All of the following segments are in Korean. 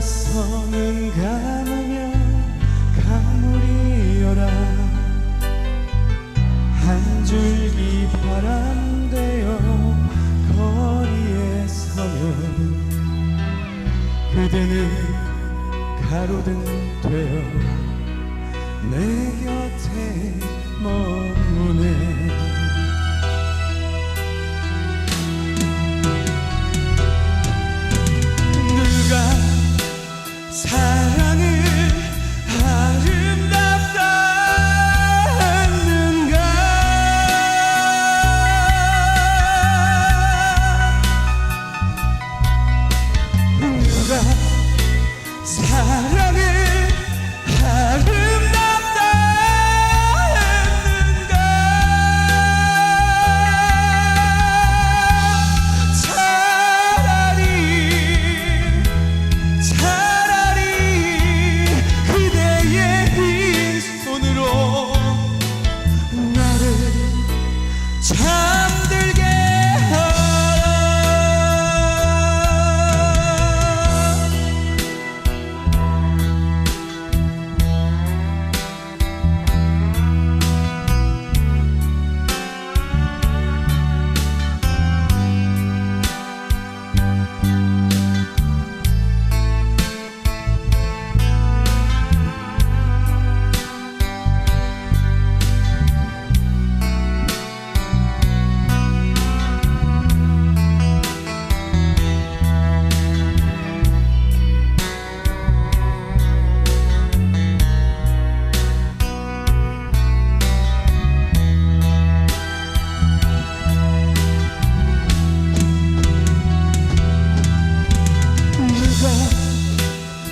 성은 가무며 가물이여라. 한 줄기 바람 되어 거리에 서면 그대는 가로등 되어 내 곁에 머무네 사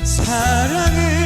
사랑을